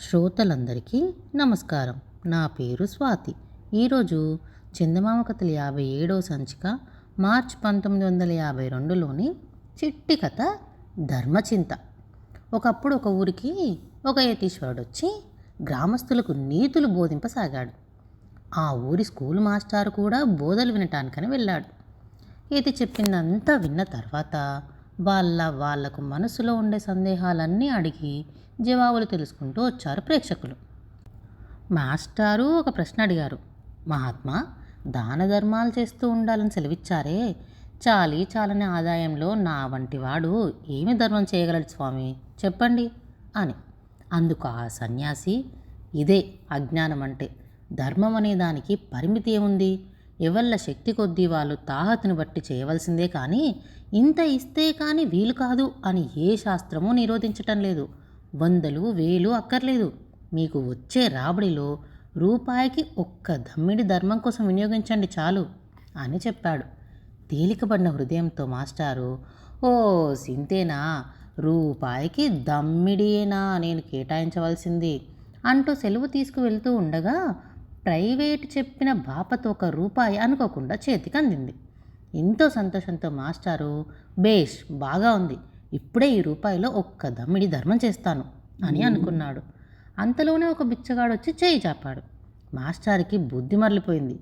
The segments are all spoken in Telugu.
శ్రోతలందరికీ నమస్కారం. నా పేరు స్వాతి. ఈరోజు చందమామ కథలు యాభై ఏడవ సంచిక మార్చ్ పంతొమ్మిది వందల యాభై రెండులోని చిట్టి కథ ధర్మచింత. ఒకప్పుడు ఒక ఊరికి ఒక యతీశ్వరుడు వచ్చి గ్రామస్తులకు నీతులు బోధింపసాగాడు. ఆ ఊరి స్కూల్ మాస్టారు కూడా బోధలు వినటానికని వెళ్ళాడు. ఇది చెప్పిందంతా విన్న తర్వాత వాళ్ళ వాళ్ళకు మనసులో ఉండే సందేహాలన్నీ అడిగి జవాబులు తెలుసుకుంటూ వచ్చారు ప్రేక్షకులు. మాస్టారు ఒక ప్రశ్న అడిగారు. మహాత్మా దాన ధర్మాలు చేస్తూ ఉండాలని సెలవిచ్చారే. చాలి చాలని ఆదాయంలో నా వంటి వాడు ఏమి ధర్మం చేయగలడు స్వామి? చెప్పండి అని. అందుకు ఆ సన్యాసి ఇదే అజ్ఞానం అంటే ధర్మం అనే దానికి పరిమితి ఏముంది? ఎవళ్ళ శక్తి కొద్దీ వాళ్ళు తాహతుని బట్టి చేయవలసిందే కానీ ఇంత ఇస్తే కానీ వీలు కాదు అని ఏ శాస్త్రమూ నిరోధించటం లేదు. వందలు వేలు అక్కర్లేదు. మీకు వచ్చే రాబడిలో రూపాయికి ఒక్క దమ్మిడి ధర్మం కోసం వినియోగించండి చాలు అని చెప్పాడు. తేలికపడిన హృదయంతో మాస్టారు ఓ సింతేనా రూపాయికి దమ్మిడియేనా నేను కేటాయించవలసింది అంటూ సెలవు తీసుకువెళ్తూ ఉండగా ప్రైవేట్ చెప్పిన బాపతో ఒక రూపాయి అనుకోకుండా చేతికి అందింది. ఎంతో సంతోషంతో మాస్టారు బేష్ బాగా ఉంది. ఇప్పుడే ఈ రూపాయిలో ఒక్క దమ్మిడి ధర్మం చేస్తాను అని అనుకున్నాడు. అంతలోనే ఒక బిచ్చగాడు వచ్చి చేయి చాపాడు. మాస్టార్కి బుద్ధి మరలిపోయింది.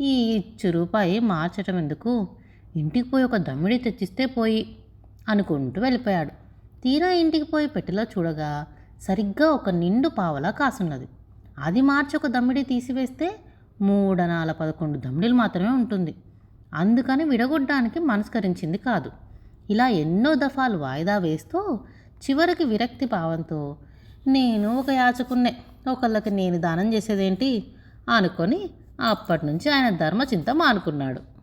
ఈ ఇచ్చు రూపాయి మార్చటం ఎందుకు ఇంటికి పోయి ఒక దమ్మిడి తెచ్చిస్తే పోయి అనుకుంటూ వెళ్ళిపోయాడు. తీరా ఇంటికి పోయి పెట్టెలో చూడగా సరిగ్గా ఒక నిండు పావలా కాసున్నది. అది మార్చి ఒక దమ్మిడి తీసివేస్తే మూడనాల పదకొండు దమ్మిడిలు మాత్రమే ఉంటుంది. అందుకని విడగొట్టడానికి మనస్కరించింది కాదు. ఇలా ఎన్నో దఫాలు వాయిదా వేస్తూ చివరికి విరక్తి భావంతో నేను ఒక యాచకున్నే ఒకళ్ళకి నేను దానం చేసేదేంటి అనుకొని అప్పటి నుంచి ఆయన ధర్మచింత మానుకున్నాడు.